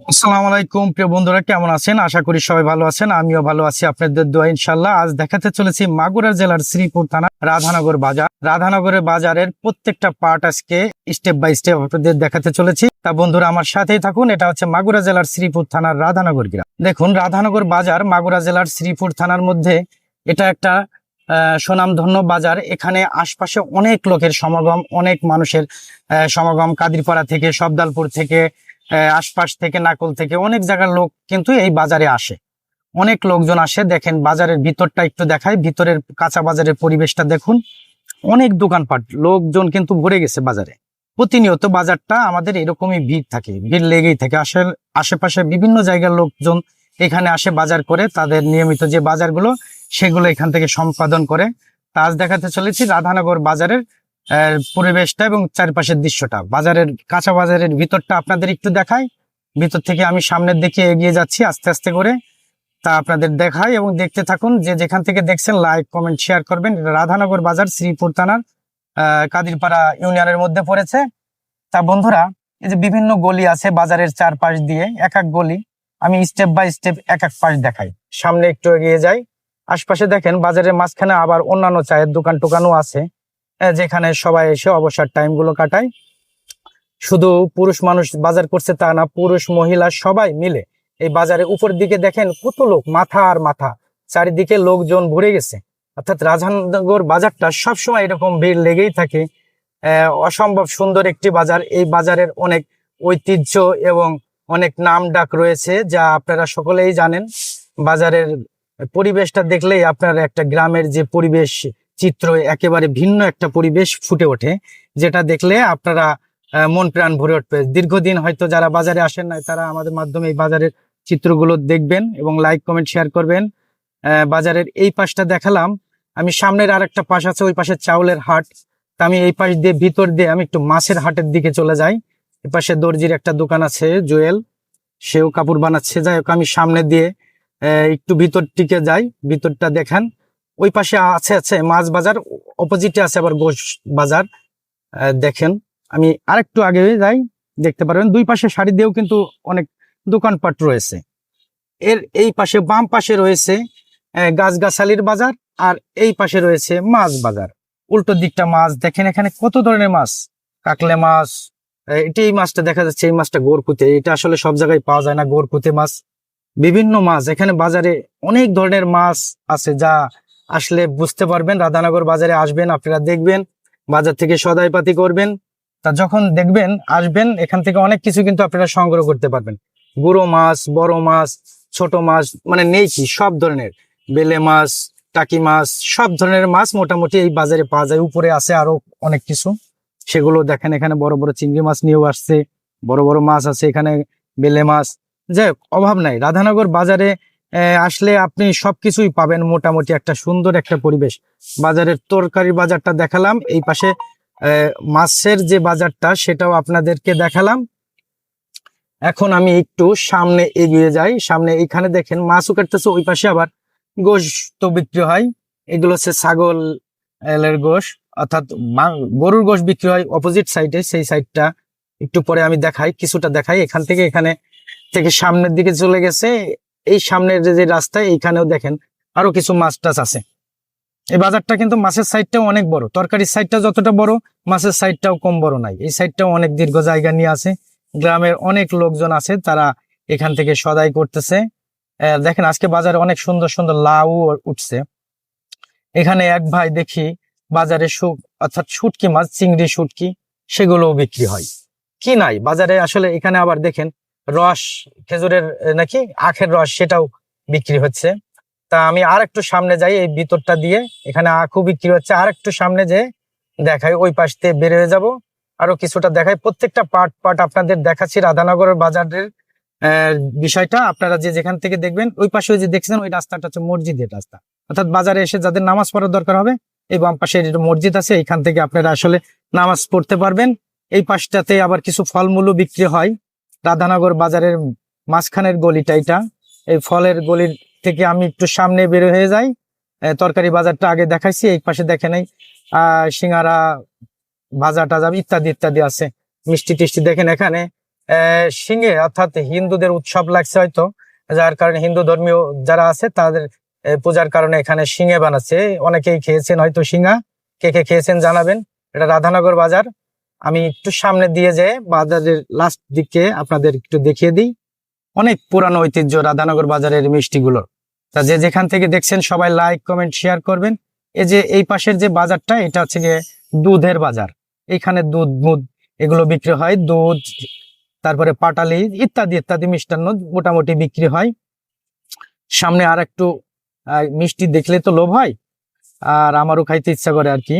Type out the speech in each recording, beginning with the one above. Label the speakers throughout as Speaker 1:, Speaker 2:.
Speaker 1: আসসালামু আলাইকুম, প্রিয় বন্ধুরা, কেমন আছেন? আশা করি সবাই ভালো আছেন, আমিও ভালো আছি আপনাদের দোয়া ইনশাল্লাহ আজ দেখাতে চলেছি মাগুরা জেলার শ্রীপুর থানা রাধানগর বাজার। রাধানগরের বাজারের প্রত্যেকটা পার্ট আজকে স্টেপ বাই স্টেপ আপনাদের দেখাতে চলেছি। তা বন্ধুরা, আমার সাথেই থাকুন। এটা হচ্ছে মাগুরা জেলার শ্রীপুর থানার রাধানগর গ্রাম। দেখুন, রাধানগর বাজার মাগুরা জেলার শ্রীপুর থানার মধ্যে এটা একটা সুনামধন্য বাজার। এখানে আশপাশে অনেক লোকের সমাগম, অনেক মানুষের সমাগম। কাদিরপাড়া থেকে, সবদালপুর থেকে আশপাশ থেকে, নাকল থেকে অনেক জায়গার লোক কিন্তু এই বাজারে আসে। অনেক লোকজন আসে, দেখেন বাজারের ভিতরটা একটু দেখায় ভিতরের কাঁচা বাজারের পরিবেশটা দেখুন। অনেক দোকানপাট, লোকজন কিন্তু ভরে গেছে বাজারে। প্রতিনিয়ত বাজারটা আমাদের এরকমই ভিড় থাকে, ভিড় লেগেই থাকে। আসে, আশেপাশে বিভিন্ন জায়গার লোকজন এখানে আসে বাজার করে, তাদের নিয়মিত যে বাজারগুলো, সেগুলো এখান থেকে সম্পাদন করে। তা আজ দেখাতে চলেছি রাধানগর বাজারের পরিবেশটা এবং চারপাশের দৃশ্যটা। বাজারের কাঁচা বাজারের ভিতরটা আপনাদের একটু দেখায় ভিতর থেকে আমি সামনের দিকে এগিয়ে যাচ্ছি আস্তে আস্তে করে। তা আপনাদের দেখাই এবং দেখতে থাকুন যে যেখান থেকে দেখছেন লাইক কমেন্ট শেয়ার করবেন। রাধানগর বাজার, শ্রীপুর থানার কাদিরপাড়া ইউনিয়নের মধ্যে পড়েছে। তা বন্ধুরা, এই যে বিভিন্ন গলি আছে বাজারের চারপাশ দিয়ে, এক এক গলি, আমি স্টেপ বাই স্টেপ এক এক পাশ দেখাই। সামনে একটু এগিয়ে যাই। আশপাশে দেখেন, বাজারের মাঝখানে আবার অন্যান্য চায়ের দোকান টোকানও আছে। যেখানে সবাই এসে অবসর টাইমগুলো কাটায়। শুধু পুরুষ মানুষ বাজার করছে তা না, পুরুষ, মহিলা সবাই মিলে এই বাজারে উপর দিকে দেখেন কত লোক, মাথা আর মাথা। চারিদিকে লোকজন ভরে গেছে। অর্থাৎ রাজহানগর বাজারটা সবসময় এরকম ভিড় লেগেই থাকে। অসম্ভব সুন্দর একটি বাজার। এই বাজারের অনেক ঐতিহ্য এবং অনেক নাম ডাক রয়েছে, যা আপনারা সকলেই জানেন। বাজারের পরিবেশটা দেখলেই আপনার একটা গ্রামের যে পরিবেশ চিত্র একেবারে ভিন্ন একটা পরিবেশ ফুটে ওঠে, যেটা দেখলে আপনারা মন প্রাণ ভরে উঠবে। দীর্ঘদিন হয়তো যারা বাজারে আসেন নাই, তারা আমাদের মাধ্যমে এই বাজারের চিত্রগুলো দেখবেন এবং লাইক কমেন্ট শেয়ার করবেন। বাজারের এই পাশটা দেখালাম। আমি সামনের আর একটা পাশ আছে, ওই পাশে চাউলের হাট। তা আমি এই পাশ দিয়ে ভিতর দিয়ে আমি একটু মাছের হাটের দিকে চলে যাই। এই পাশে দর্জির একটা দোকান আছে, জুয়েল। সেও কাপড় বানাচ্ছে। যাই হোক, আমি সামনে দিয়ে একটু ভিতর টিকে যাই। ভিতরটা দেখান। ওই পাশে আছে আছে মাছ বাজার, অপোজিটে আছে আবার গোশ বাজার। দেখেন, আমি আরেকটু আগে যাই, দেখতে পারবেন, দুই পাশে শাড়ি দিয়েও কিন্তু অনেক দোকানপাট রয়েছে। এর এই পাশে, বাম পাশে রয়েছে গাছগাছালির বাজার আর এই পাশে রয়েছে মাছ বাজার। উল্টো দিকটা মাছ, দেখেন এখানে কত ধরনের মাছ? কাকলে মাছ এটি এই মাছটা দেখা যাচ্ছে, এই মাছটা গোরকুতে এটা আসলে সব জায়গায় পাওয়া যায় না গোরকুতে মাছ। বিভিন্ন মাছ, এখানে বাজারে অনেক ধরনের মাছ আছে যা আসলে বুঝতে পারবেন, রাধানগর বাজারে আসবেন, আপনারা দেখবেন, বাজার থেকে সদাইপাতি করবেন। তা যখন দেখবেন, আসবেন, এখান থেকে অনেক কিছু কিন্তু আপনারা সংগ্রহ করতে পারবেন। গুঁড়ো মাছ, বড় মাছ, ছোট মাছ মানে নেই কি, সব ধরনের। বেলে মাছ, টাকি মাছ, সব ধরনের মাছ মোটামুটি এই বাজারে পাওয়া যায়। উপরে আছে আরও অনেক কিছু। সেগুলো দেখেন, এখানে বড় বড় চিংড়ি মাছ নিয়েও আসছে, বড় বড় মাছ আছে এখানে, বেলে মাছ। যাই অভাব নাই। রাধানগর বাজারে আসলে আপনি সবকিছুই পাবেন। মোটামুটি একটা সুন্দর একটা পরিবেশ। বাজারের তরকারি বাজারটা দেখালাম। এই পাশে মাছের যে বাজারটা, সেটাও আপনাদেরকে দেখালাম। এখন আমি একটু সামনে এগিয়ে যাই। সামনে এখানে দেখেন, মাছও কাটতেছে, ওই পাশে আবার গোশত বিক্রি হয়। এগুলো হচ্ছে ছাগল এর গোশ, অর্থাৎ গরুর গোশ বিক্রি হয় অপোজিট সাইডে সেই সাইডটা একটু পরে আমি দেখাই, কিছুটা দেখাই। এখান থেকে এখানে থেকে সামনের দিকে চলে গেছে। এই সামনের যে যে রাস্তা, এইখানেও দেখেন আরও কিছু মাছ টাছ আছে। এই বাজারটা কিন্তু মাছের সাইডটাও অনেক বড়। তরকারির সাইডটা যতটা বড়, মাছের সাইডটাও কম বড় নাই। এই সাইডটাও অনেক দীর্ঘ জায়গা নিয়ে আছে। গ্রামের অনেক লোকজন আছে, তারা এখান থেকে সদাই করতেছে। দেখেন আজকে বাজারে অনেক সুন্দর সুন্দর লাউ উঠছে। এখানে এক ভাই দেখি বাজারে শুক অর্থাৎ শুটকি মাছ, চিংড়ি শুটকি, সেগুলোও বিক্রি হয়। কি নাই? বাজারে আসলে এখানে আবার দেখেন রস, খেজুরের নাকি আখের রস সেটাও বিক্রি হচ্ছে। তা আমি আর একটু সামনে যাই এই ভিতরটা দিয়ে। এখানে আখু বিক্রি হচ্ছে। আর একটু সামনে যে দেখাই, ওই পাশ দিয়ে বের হয়ে যাব। আরও কিছুটা দেখাই। প্রত্যেকটা পার্ট পার্ট আপনাদের দেখাচ্ছি। রাধানগরের বাজারের বিষয়টা। আপনারা যে যেখান থেকে দেখবেন, ওই পাশে ওই যে দেখছেন, ওই রাস্তাটা হচ্ছে মসজিদের রাস্তা। অর্থাৎ বাজারে এসে যাদের নামাজ পড়ার দরকার হবে, এই বাম পাশে মসজিদ আছে এখান থেকে আপনারা আসলে নামাজ পড়তে পারবেন। এই পাশটাতে আবার কিছু ফলমূলও বিক্রি হয়। রাধানগর বাজারের মাঝখানের গলিটা এটা। এই ফলের গলির থেকে আমি একটু সামনে বের হয়ে যাই। তরকারি বাজারটা আগে দেখাইছি, এই পাশে দেখে নাই। সিঙ্গারা ভাজা টাজা ইত্যাদি ইত্যাদি আছে। মিষ্টি টিষ্টি দেখেন এখানে। সিংহে অর্থাৎ হিন্দুদের উৎসব লাগছে হয়তো। যার কারণে হিন্দু ধর্মীয় যারা আছে, তাদের পূজার কারণে এখানে সিংহে বানাচ্ছে। অনেকেই খেয়েছেন হয়তো সিঙ্গা কে কে খেয়েছেন জানাবেন। এটা রাধানগর বাজার। আমি একটু সামনে দিয়ে যে বাজারের লাস্ট দিকে আপনাদের একটু দেখিয়ে দিই। অনেক পুরানো ঐতিহ্য রাধানগর বাজারের মিষ্টিগুলো। তা যে যেখান থেকে দেখছেন সবাই লাইক কমেন্ট শেয়ার করবেন। এই যে এই পাশের যে বাজারটা, এটা হচ্ছে গিয়ে দুধের বাজার। এখানে দুধ, মুধ এগুলো বিক্রি হয়। দুধ, তারপরে পাটালি ইত্যাদি ইত্যাদি মিষ্টান্ন মোটামুটি বিক্রি হয়। সামনে আর একটু মিষ্টি দেখলে তো লোভ হয়। আর আমারও খাইতে ইচ্ছা করে আর কি।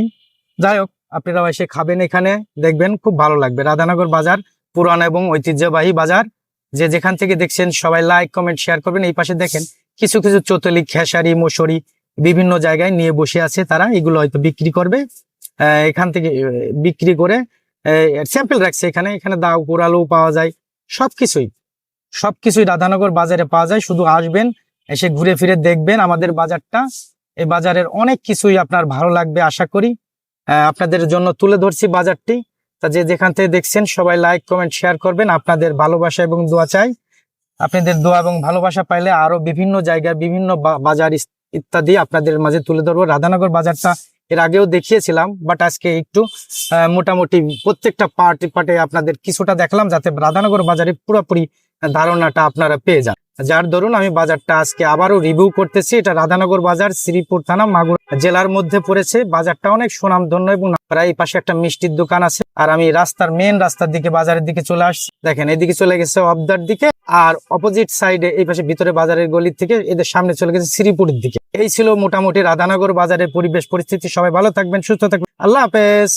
Speaker 1: যাই হোক আপনারাও এসে খাবেন এখানে, দেখবেন খুব ভালো লাগবে। রাধানগর বাজার, পুরান এবং ঐতিহ্যবাহী বাজার। যে যেখান থেকে দেখছেন, সবাই লাইক কমেন্ট শেয়ার করবেন। এই পাশে দেখেন, কিছু কিছু চতলি, খেসারি মশরি বিভিন্ন জায়গায় নিয়ে বসে আছে তারা। এগুলো হয়তো বিক্রি করবে। এখান থেকে বিক্রি করে স্যাম্পল রাখছে এখানে। এখানে দাও কোরালো পাওয়া যায়। সবকিছুই সবকিছুই রাধানগর বাজারে পাওয়া যায়। শুধু আসবেন, এসে ঘুরে ফিরে দেখবেন আমাদের বাজারটা। এই বাজারের অনেক কিছুই আপনার ভালো লাগবে, আশা করি। আপনাদের জন্য তুলে ধরছি বাজারটি। তা যে যেখান থেকে দেখছেন, সবাই লাইক কমেন্ট শেয়ার করবেন। আপনাদের ভালোবাসা এবং দোয়া চাই। আপনাদের দোয়া এবং ভালোবাসা পাইলে আরও বিভিন্ন জায়গায় বিভিন্ন বাজার ইত্যাদি আপনাদের মাঝে তুলে ধরবো। রাধানগর বাজারটা এর আগেও দেখিয়েছিলাম বাট আজকে একটু মোটামুটি প্রত্যেকটা পার্টি পার্টে আপনাদের কিছুটা দেখলাম, যাতে রাধানগর বাজারে পুরোপুরি ধারণাটা আপনারা পেয়ে যান। যার দরুন আমি বাজারটা আজকে আবারও রিভিউ করতেছি। এটা রাধানগর বাজার, শ্রীপুর থানা, মাগুর জেলার মধ্যে পড়েছে। বাজারটা অনেক সুনামধন্য এবং প্রায় পাশে একটা মিষ্টির দোকান আছে। আর আমি রাস্তার মেন রাস্তার দিকে, বাজারের দিকে চলে আসছি। দেখেন, এদিকে চলে গেছে অবদার দিকে আর অপোজিট সাইডে এই পাশে ভিতরে বাজারের গলির থেকে এদের সামনে চলে গেছে শ্রীপুরের দিকে। এই ছিল মোটামুটি রাধানগর বাজারের পরিবেশ পরিস্থিতি। সবাই ভালো থাকবেন, সুস্থ থাকবেন। আল্লাহ হাফেজ।